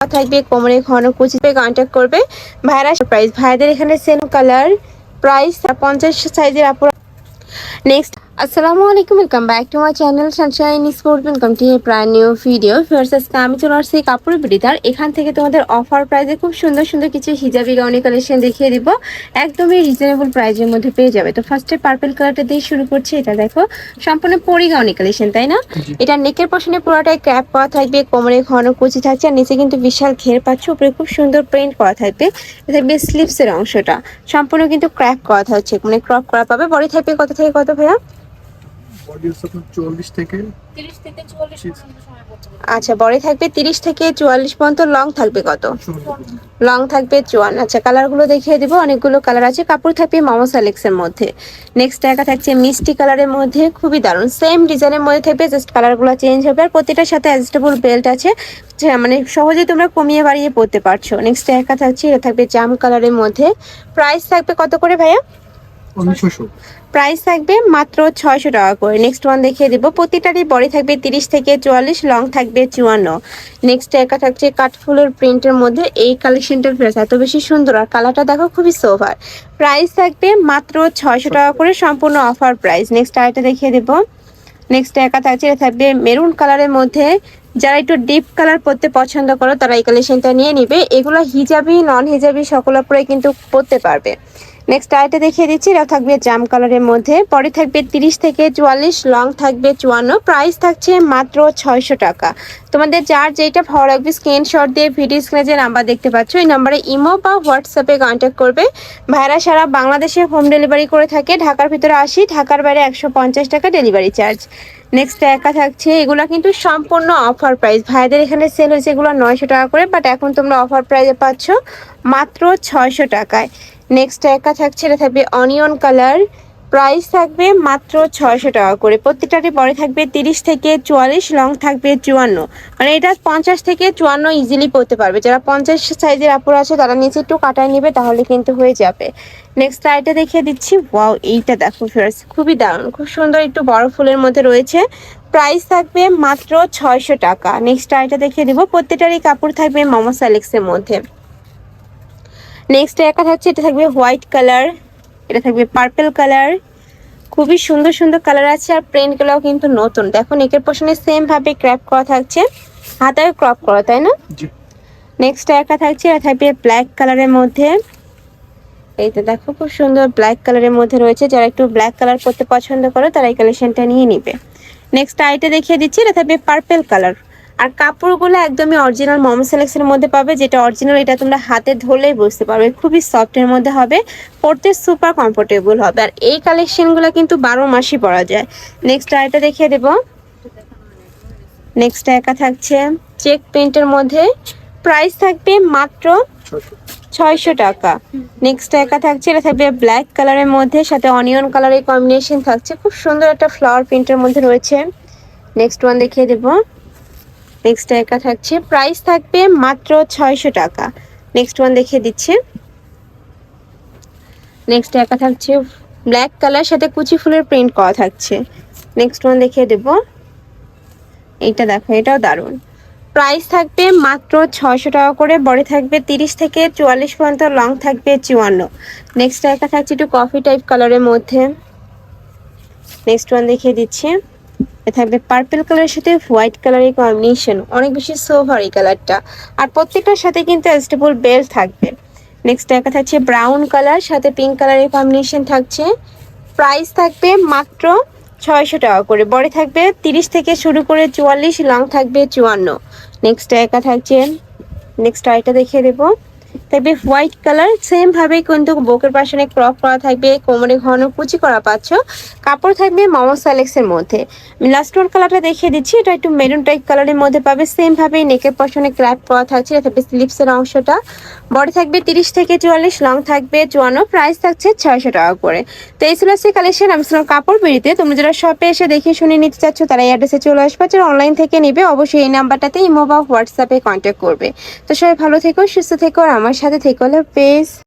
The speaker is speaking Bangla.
থাকবে, কোমরে ঘন কুচিতে কন্ট্যাক্ট করবে। ভাইরা প্রাইস ভাইদের এখানে সেম কালার প্রাইস পঞ্চাশ সাইজের আপনার নেক্সট আসসালামু আলাইকুম welcome back to my channel sunshine sport welcome to প্রায় নিউ ভিডিও ফার্স্ট আজকে আমি চলে আসছি কাপড় বিড়িদার। এখান থেকে তোমাদের অফার প্রাইসে খুব সুন্দর সুন্দর কিছু হিজাবি গাউনি কালেকশন দেখিয়ে দিব। একদমই রিজনেবল প্রাইসের মধ্যে পেয়ে যাবে। তো ফার্স্টে পার্পল কালারটা দিয়ে শুরু করছি। এটা দেখো সম্পূর্ণ পরি গাউনি কালেকশন তাই না? এটা নেকের পশনে পুরোটাই ক্র্যাপ করা থাকবে কোমরে ঘন কুচি থাকছে আর নিচে কিন্তু বিশাল ঘের পাচ্ছে উপরে খুব সুন্দর প্রিন্ট করা থাকবে। এটা থাকবে স্লিপসের অংশটা। সম্পূর্ণ কিন্তু ক্র্যাপ করা থাকছে মানে ক্রপ করা পাবে। বডি থাকবে কত থেকে কত ভাইয়া? আচ্ছা বডি থাকবে তিরিশ থেকে চুয়াল্লিশ পর্যন্ত লং থাকবে কত? লং থাকবে চুয়ান্ন। আচ্ছা কালারগুলো দেখিয়ে দিব অনেকগুলো কালার আছে। কাপড় থাকবে মোমো সালেক্সের মধ্যে। নেক্সট একা থাকছে মিষ্টি কালারের মধ্যে খুবই দারুণ। সেম ডিজাইনের মধ্যে থাকবে জাস্ট কালারগুলো চেঞ্জ হবে। আর প্রতিটার সাথে অ্যাডজাস্টেবল বেল্ট আছে। যে মানে সহজেই তোমরা কমিয়ে বাড়িয়ে পড়তে পারছ। নেক্সট একা থাকছে এটা থাকবে জাম কালারের মধ্যে। প্রাইস থাকবে কত করে ভাইয়া? প্রাইস থাকবে মাত্র ছয়শো টাকা করে। নেক্সট ওয়ান দেখিয়ে দিব। প্রতিটারই বডি থাকবে তিরিশ থেকে চুয়াল্লিশ লং থাকবে চুয়ান্ন। নেক্সট একা থাকছে কাঠফুলের প্রিন্টের মধ্যে এই কালেকশনটার প্রাইস এত বেশি সুন্দর আর কালারটা দেখো খুবই সোভার প্রাইস থাকবে মাত্র ছয়শো টাকা করে সম্পূর্ণ অফার প্রাইস নেক্সট আরেকটা দেখিয়ে দেবো। নেক্সট একা থাকছে এটা থাকবে মেরুন কালারের মধ্যে। যারা একটু ডিপ কালার পরতে পছন্দ করো, তারা এই কালেকশনটা নিয়ে নিবে। এগুলো হিজাবি নন হিজাবি সকল পরে কিন্তু পরতে পারবে। নেক্সট আরেকটা দেখিয়ে দিচ্ছি, এটা থাকবে জাম কালারের মধ্যে। পরে থাকবে তিরিশ থেকে চুয়াল্লিশ, লং থাকবে চুয়ান্ন। প্রাইস থাকছে মাত্র ছয়শো টাকা। তোমাদের যার যেটা ভালো লাগবে স্ক্রিনশট দিয়ে ভিডিও স্ক্রিনে যে নাম্বার দেখতে পাচ্ছ, এই নাম্বারে ইমো বা হোয়াটসঅ্যাপে কন্ট্যাক্ট করবে। ভাইরা সারা বাংলাদেশে হোম ডেলিভারি করে থাকে। ঢাকার ভিতরে আসি, ঢাকার বাইরে একশো পঞ্চাশ টাকা ডেলিভারি চার্জ নেক্সট একা থাকছে, এগুলো কিন্তু সম্পূর্ণ অফার প্রাইস ভাইদের এখানে সেল হয়েছে এগুলো নয়শো টাকা করে বাট এখন তোমরা অফার প্রাইসে পাচ্ছ মাত্র ছয়শো টাকায়। নেক্সট একা থাকছে, এটা থাকবে অনিয়ন কালার প্রাইস থাকবে মাত্র ছয়শো টাকা করে। প্রত্যেকটারই পরে থাকবে তিরিশ থেকে চুয়াল্লিশ লং থাকবে চুয়ান্ন। মানে এটা পঞ্চাশ থেকে চুয়ান্ন ইজিলি পড়তে পারবে। যারা পঞ্চাশ সাইজের আপুর আছে, তারা নিচে একটু কাটায় নেবে, তাহলে কিন্তু হয়ে যাবে। নেক্সট আইটা দেখিয়ে দিচ্ছি। ওয়াও এইটা দেখো ফ্রেন্ডস খুবই দারুণ। খুব সুন্দর একটু বড় ফুলের মধ্যে রয়েছে। প্রাইস থাকবে মাত্র ছয়শো টাকা। নেক্সট আইটা দেখিয়ে দিব। প্রত্যেকটারই কাপড় থাকবে মোমো স্যালেক্সের মধ্যে। নেক্সট একা থাকছে এটা থাকবে হোয়াইট কালার এটা থাকবে পার্পেল কালার খুবই সুন্দর সুন্দর কালার আছে আর প্রিন্টগুলোও কিন্তু নতুন। দেখো নেকের পোশনে সেম ভাবে ক্র্যাপ করা থাকছে। হাতায় ক্রপ করা তাই না? জি। নেক্সট একা থাকছে এটা থাকবে ব্ল্যাক কালারের মধ্যে। এই তো দেখো খুব সুন্দর ব্ল্যাক কালারের মধ্যে রয়েছে। যারা একটু ব্ল্যাক কালার করতে পছন্দ করো তারা এই কালেকশনটা নিয়ে নিবে। নেক্সট আইটা দেখিয়ে দিচ্ছি এটা থাকবে পার্পল কালার আর কাপড়গুলো একদমই অরিজিনাল মম সিলেকশনের মধ্যে পাবে, যেটা অরিজিনাল এটা তোমরা হাতে ধরলেই বুঝতে পারবে। খুবই সফটের মধ্যে হবে, পরতে সুপার কমফোর্টেবল হবে। আর এই কালেকশনগুলো কিন্তু বারো মাসই পরা যায়। নেক্সট আইটা দেখিয়ে দেবো। নেক্সট একা থাকছে। চেক প্রিন্টের মধ্যে প্রাইস থাকবে মাত্র ছয়শো টাকা। নেক্সট একা থাকছে, এটা থাকবে ব্ল্যাক কালারের মধ্যে, সাথে অনিয়ন কালারের কম্বিনেশন থাকছে। খুব সুন্দর একটা ফ্লাওয়ার প্রিন্টের মধ্যে রয়েছে। নেক্সট ওয়ান দেখিয়ে দেব। নেক্সট একা থাকছে। প্রাইস থাকবে মাত্র ছয়শো টাকা। নেক্সট ওয়ান দেখিয়ে দিচ্ছে। নেক্সট একা থাকছে। ব্ল্যাক কালার সাথে কুচি ফুলের প্রিন্ট করা থাকছে। নেক্সট ওয়ান দেখিয়ে দেব। এইটা দেখো, এটাও দারুণ। প্রাইস থাকবে মাত্র ছয়শো টাকা করে, বড় থাকবে তিরিশ থেকে চুয়াল্লিশ পর্যন্ত লং থাকবে চুয়ান্ন। নেক্সট একটা থাকছে একটু কফি টাইপ কালারের মধ্যে। নেক্সট ওয়ান দেখিয়ে দিচ্ছি। থাকবে পার্পল কালারের সাথে হোয়াইট কালারের কম্বিনেশন অনেক বেশি সোভার এই কালারটা আর প্রত্যেকটার সাথে কিন্তু অ্যাডজাস্টেবল বেল থাকবে। নেক্সট একটা থাকছে ব্রাউন কালার সাথে পিঙ্ক কালারের কম্বিনেশন থাকছে। প্রাইস থাকবে মাত্র ছয়শো টাকা করে। বড় থাকবে তিরিশ থেকে শুরু করে চুয়াল্লিশ লং থাকবে চুয়ান্ন। নেক্সট একা থাকছে নেক্সট আইটা দেখিয়ে দেবো। থাকবে হোয়াইট কালার সেম ভাবে কিন্তু বুকের পাশে ক্রপ করা থাকবে, কোমরে ঘন কুচি করা পাচ্ছ। কাপড় থাকবে মোমো সালেক্সের মধ্যে। লাস্ট ওয়ান কালারটা দেখিয়ে দিচ্ছি, এটা একটু মেরুন টাইপ কালারের মধ্যে পাবে সেম ভাবে নেকের পশনে ক্র্যাপ করা থাকছে, এটা থাকবে স্লিপসের অংশটা। বডি থাকবে তিরিশ থেকে চুয়াল্লিশ লং থাকবে চুয়ান্ন প্রাইস থাকছে ছয়শো টাকা করে। তো এই ছিল সেই কালেকশন আমি ছিলাম কাপড় বেরিতে তোমরা যারা শপে এসে দেখে শুনে নিতে চাচ্ছ, তারা এই অ্যাড্রেসে চলে আসবে, যারা অনলাইন থেকে নিবে, অবশ্যই এই নাম্বারটাতে ইমো বা হোয়াটসঅ্যাপে কন্ট্যাক্ট করবে। তো সবাই ভালো থেকো, সুস্থ থেকো, আর আমার সাথে থেকো পেজ